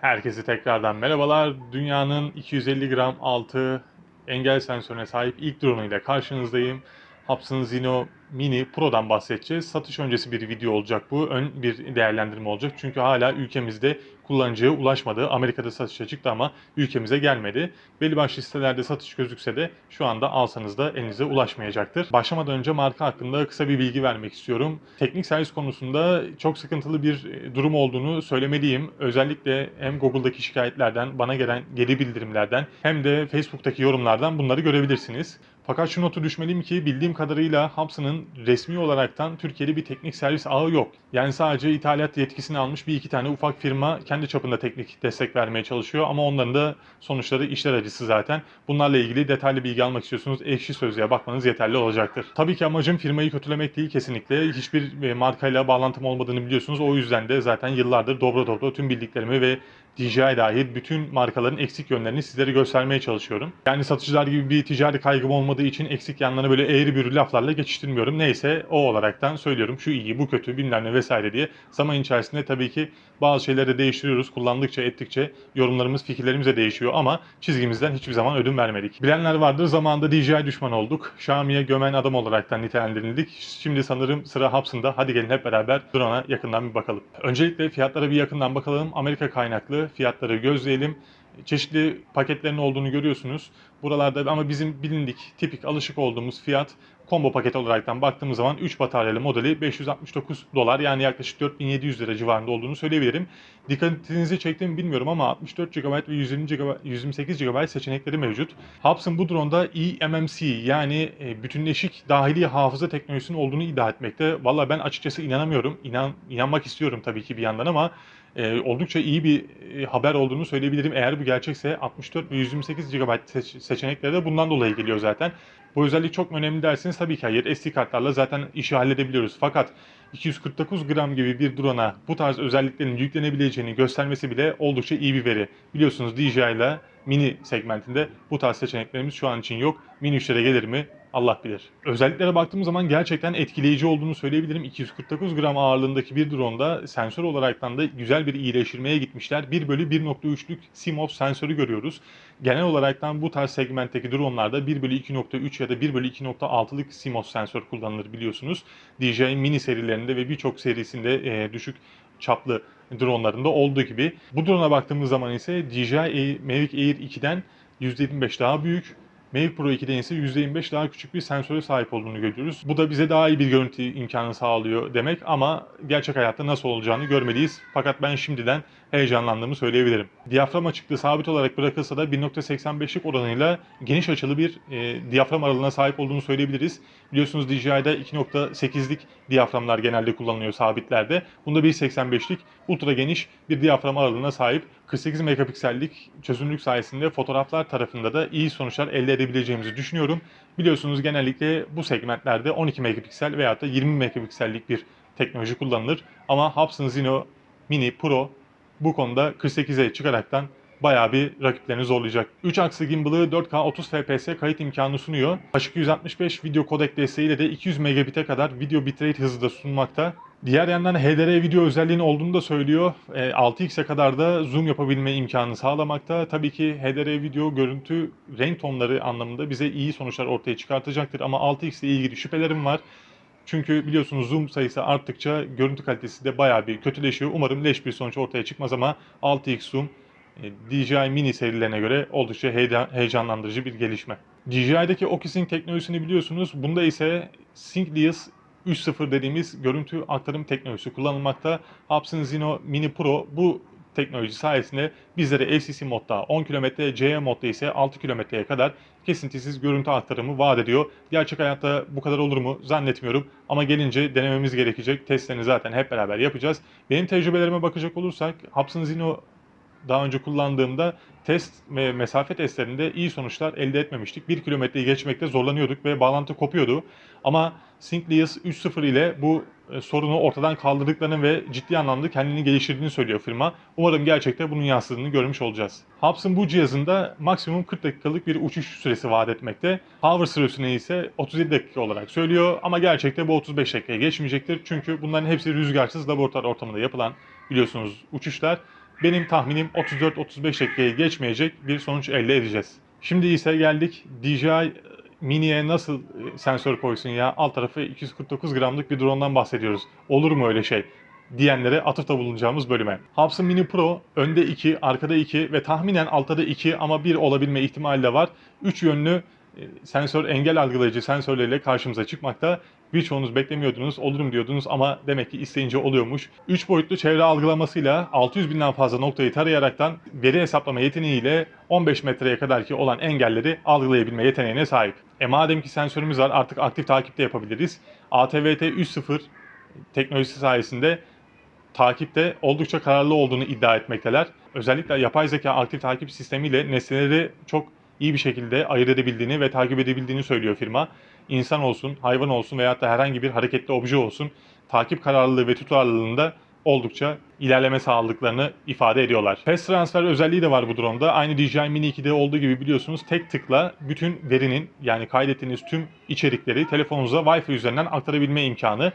Herkese tekrardan merhabalar. Dünyanın 250 gram altı engel sensörüne sahip ilk drone ile karşınızdayım. Hubsan Zino Mini Pro'dan bahsedeceğiz. Satış öncesi bir video olacak bu. Ön bir değerlendirme olacak. Çünkü hala ülkemizde kullanıcıya ulaşmadı. Amerika'da satışa çıktı ama ülkemize gelmedi. Belli başlı sitelerde satış gözükse de şu anda alsanız da elinize ulaşmayacaktır. Başlamadan önce marka hakkında kısa bir bilgi vermek istiyorum. Teknik servis konusunda çok sıkıntılı bir e, durum olduğunu söylemeliyim. Özellikle hem Google'daki şikayetlerden, bana gelen geri bildirimlerden hem de Facebook'taki yorumlardan bunları görebilirsiniz. Fakat şu notu düşmeliyim ki bildiğim kadarıyla Resmi olaraktan Türkiye'de bir teknik servis ağı yok. Yani sadece ithalat yetkisini almış bir iki tane ufak firma kendi çapında teknik destek vermeye çalışıyor ama onların da sonuçları işler acısı zaten. Bunlarla ilgili detaylı bilgi almak istiyorsunuz ekşi sözlüğe bakmanız yeterli olacaktır. Tabii ki amacım firmayı kötülemek değil kesinlikle. Hiçbir e, markayla bağlantım olmadığını biliyorsunuz. O yüzden de zaten yıllardır dobra dobra tüm bildiklerimi ve DJI dahil bütün markaların eksik yönlerini sizlere göstermeye çalışıyorum. Yani satıcılar gibi bir ticari kaygım olmadığı için eksik yanlarını böyle eğri büğrü laflarla geçiştirmiyorum. Neyse o olaraktan söylüyorum şu iyi bu kötü bilmem ne vesaire diye. Zaman içerisinde tabii ki bazı şeyleri de değiştiriyoruz. Kullandıkça ettikçe yorumlarımız fikirlerimiz de değişiyor ama çizgimizden hiçbir zaman ödün vermedik. Bilenler vardır zamanında DJI düşman olduk. Xiaomi'ye gömen adam olaraktan nitelendirildik. Şimdi sanırım sıra Hubsan'da. Hadi gelin hep beraber drone'a yakından bir bakalım. Öncelikle fiyatlara bir yakından bakalım. Amerika kaynaklı fiyatları gözleyelim. Çeşitli paketlerin olduğunu görüyorsunuz. Buralarda ama bizim bilindik, tipik, alışık olduğumuz fiyat combo paket olaraktan baktığımız zaman 3 bataryalı modeli 569 dolar yani yaklaşık 4700 lira civarında olduğunu söyleyebilirim. Dikkatinizi çektiğimi bilmiyorum ama 64 GB ve 120 GB, 128 GB seçenekleri mevcut. Hubsan bu drone'da eMMC yani e, bütünleşik dahili hafıza teknolojisinin olduğunu iddia etmekte. Valla ben açıkçası inanamıyorum. İnan, inanmak istiyorum tabii ki bir yandan ama e, oldukça iyi bir e, haber olduğunu söyleyebilirim. Eğer bu gerçekse 64 ve 128 GB seç- seçenekleri de bundan dolayı geliyor zaten. Bu özellik çok önemli derseniz tabii ki hayır. SD kartlarla zaten işi halledebiliyoruz. Fakat 249 gram gibi bir drone'a bu tarz özelliklerin yüklenebileceğini göstermesi bile oldukça iyi bir veri. Biliyorsunuz DJI ile mini segmentinde bu tarz seçeneklerimiz şu an için yok. Mini 3'lere gelir mi? Allah bilir. Özelliklere baktığımız zaman gerçekten etkileyici olduğunu söyleyebilirim. 249 gram ağırlığındaki bir drone'da sensör olaraktan da güzel bir iyileştirmeye gitmişler. 1 bölü 1.3'lük CMOS sensörü görüyoruz. Genel olaraktan bu tarz segmentteki drone'larda 1 bölü 2.3 ya da 1 bölü 2.6'lık CMOS sensör kullanılır biliyorsunuz. DJI mini serilerinde ve birçok serisinde e, düşük çaplı dronlarında olduğu gibi. Bu drone'a baktığımız zaman ise DJI Mavic Air 2'den %25 daha büyük. Mavic Pro 2'den ise %25 daha küçük bir sensöre sahip olduğunu görüyoruz. Bu da bize daha iyi bir görüntü imkanı sağlıyor demek ama gerçek hayatta nasıl olacağını görmeliyiz. Fakat ben şimdiden heyecanlandığımı söyleyebilirim. Diyafram açıklığı sabit olarak bırakılsa da 1.85'lik oranıyla geniş açılı bir e, diyafram aralığına sahip olduğunu söyleyebiliriz. Biliyorsunuz DJI'de 2.8'lik diyaframlar genelde kullanılıyor sabitlerde. Bunda 1.85'lik ultra geniş bir diyafram aralığına sahip 48 megapiksellik çözünürlük sayesinde fotoğraflar tarafında da iyi sonuçlar elde edebileceğimizi düşünüyorum. Biliyorsunuz genellikle bu segmentlerde 12 megapiksel veya da 20 megapiksellik bir teknoloji kullanılır. Ama Hubsan Zino Mini Pro bu konuda 48'e çıkaraktan bayağı bir rakiplerini zorlayacak. 3 aksı gimbal'ı 4K 30 FPS kayıt imkanı sunuyor. H265 video kodek desteğiyle de 200 megabit'e kadar video bitrate hızı da sunmakta. Diğer yandan HDR video özelliğinin olduğunu da söylüyor. E, 6x'e kadar da zoom yapabilme imkanı sağlamakta. Tabii ki HDR video görüntü renk tonları anlamında bize iyi sonuçlar ortaya çıkartacaktır ama 6x ile ilgili şüphelerim var. Çünkü biliyorsunuz zoom sayısı arttıkça görüntü kalitesi de bayağı bir kötüleşiyor. Umarım leş bir sonuç ortaya çıkmaz ama 6x zoom e, DJI mini serilerine göre oldukça heyecan- heyecanlandırıcı bir gelişme. DJI'deki OcuSync teknolojisini biliyorsunuz. Bunda ise Synclius 3.0 dediğimiz görüntü aktarım teknolojisi kullanılmakta. Hubsan Zino Mini Pro bu teknoloji sayesinde bizlere LCC modda 10 km, CE modda ise 6 kilometreye kadar kesintisiz görüntü aktarımı vaat ediyor. Gerçek hayatta bu kadar olur mu zannetmiyorum ama gelince denememiz gerekecek. Testlerini zaten hep beraber yapacağız. Benim tecrübelerime bakacak olursak Hubsan Zino daha önce kullandığımda test ve mesafe testlerinde iyi sonuçlar elde etmemiştik. 1 kilometreyi geçmekte zorlanıyorduk ve bağlantı kopuyordu. Ama Synclius 3.0 ile bu e, sorunu ortadan kaldırdıklarını ve ciddi anlamda kendini geliştirdiğini söylüyor firma. Umarım gerçekten bunun yansıdığını görmüş olacağız. Hubsan bu cihazında maksimum 40 dakikalık bir uçuş süresi vaat etmekte. Hover süresini ise 37 dakika olarak söylüyor ama gerçekte bu 35 dakikaya geçmeyecektir. Çünkü bunların hepsi rüzgarsız laboratuvar ortamında yapılan biliyorsunuz uçuşlar benim tahminim 34-35 dakikayı geçmeyecek bir sonuç elde edeceğiz. Şimdi ise geldik DJI Mini'ye nasıl e, sensör koysun ya? Alt tarafı 249 gramlık bir drone'dan bahsediyoruz. Olur mu öyle şey? diyenlere atıfta bulunacağımız bölüme. Hubsan Mini Pro önde 2, arkada 2 ve tahminen altta da 2 ama 1 olabilme ihtimali de var. 3 yönlü e, sensör engel algılayıcı sensörleriyle karşımıza çıkmakta. Birçoğunuz beklemiyordunuz, olurum diyordunuz ama demek ki isteyince oluyormuş. 3 boyutlu çevre algılamasıyla 600 binden fazla noktayı tarayaraktan veri hesaplama yeteneğiyle 15 metreye kadar ki olan engelleri algılayabilme yeteneğine sahip. E madem ki sensörümüz var artık aktif takipte yapabiliriz. ATVT 3.0 teknolojisi sayesinde takipte oldukça kararlı olduğunu iddia etmekteler. Özellikle yapay zeka aktif takip sistemiyle nesneleri çok iyi bir şekilde ayırt edebildiğini ve takip edebildiğini söylüyor firma. İnsan olsun, hayvan olsun veyahut da herhangi bir hareketli obje olsun takip kararlılığı ve tutarlılığında oldukça ilerleme sağladıklarını ifade ediyorlar. Fast transfer özelliği de var bu drone'da. Aynı DJI Mini 2'de olduğu gibi biliyorsunuz tek tıkla bütün verinin yani kaydettiğiniz tüm içerikleri telefonunuza Wi-Fi üzerinden aktarabilme imkanı.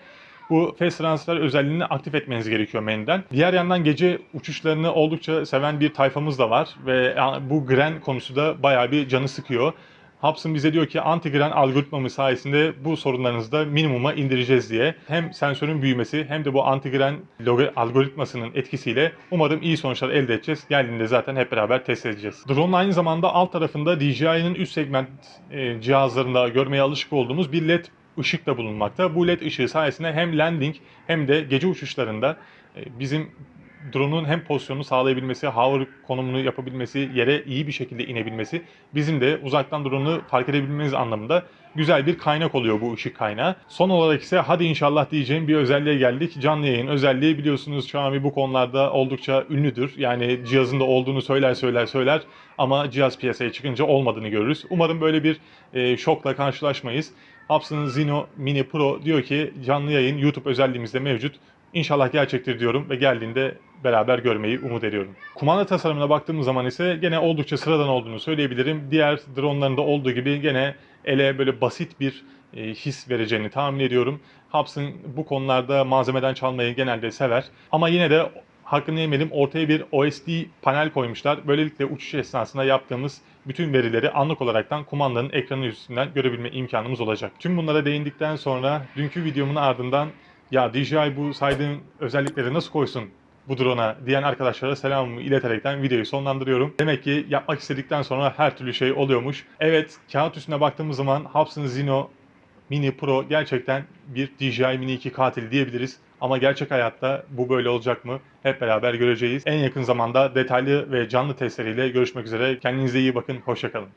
Bu fast transfer özelliğini aktif etmeniz gerekiyor menüden. Diğer yandan gece uçuşlarını oldukça seven bir tayfamız da var ve bu gren konusu da bayağı bir canı sıkıyor. Hubsan bize diyor ki anti-gren algoritmamız sayesinde bu sorunlarınızı da minimuma indireceğiz diye. Hem sensörün büyümesi hem de bu anti-gren algoritmasının etkisiyle umarım iyi sonuçlar elde edeceğiz. Geldiğinde zaten hep beraber test edeceğiz. Drone'un aynı zamanda alt tarafında DJI'nin üst segment e, cihazlarında görmeye alışık olduğumuz bir LED ışık da bulunmakta. Bu led ışığı sayesinde hem landing hem de gece uçuşlarında e, bizim drone'un hem pozisyonunu sağlayabilmesi, hover konumunu yapabilmesi, yere iyi bir şekilde inebilmesi, bizim de uzaktan drone'u fark edebilmemiz anlamında güzel bir kaynak oluyor bu ışık kaynağı. Son olarak ise hadi inşallah diyeceğim bir özelliğe geldik. Canlı yayın özelliği biliyorsunuz Xiaomi bu konularda oldukça ünlüdür. Yani cihazında olduğunu söyler söyler söyler ama cihaz piyasaya çıkınca olmadığını görürüz. Umarım böyle bir e, şokla karşılaşmayız. Hubsan Zino Mini Pro diyor ki canlı yayın YouTube özelliğimizde mevcut. İnşallah gerçektir diyorum ve geldiğinde beraber görmeyi umut ediyorum. Kumanda tasarımına baktığımız zaman ise gene oldukça sıradan olduğunu söyleyebilirim. Diğer dronlarında olduğu gibi gene ele böyle basit bir e, his vereceğini tahmin ediyorum. Hubsan bu konularda malzemeden çalmayı genelde sever. Ama yine de hakkını yemeyelim ortaya bir OSD panel koymuşlar. Böylelikle uçuş esnasında yaptığımız bütün verileri anlık olaraktan kumandanın ekranı üstünden görebilme imkanımız olacak. Tüm bunlara değindikten sonra dünkü videomun ardından ya DJI bu saydığım özellikleri nasıl koysun bu drone'a diyen arkadaşlara selamımı ileterekten videoyu sonlandırıyorum. Demek ki yapmak istedikten sonra her türlü şey oluyormuş. Evet kağıt üstüne baktığımız zaman Hubsan Zino Mini Pro gerçekten bir DJI Mini 2 katil diyebiliriz. Ama gerçek hayatta bu böyle olacak mı? Hep beraber göreceğiz. En yakın zamanda detaylı ve canlı testleriyle görüşmek üzere. Kendinize iyi bakın. Hoşçakalın.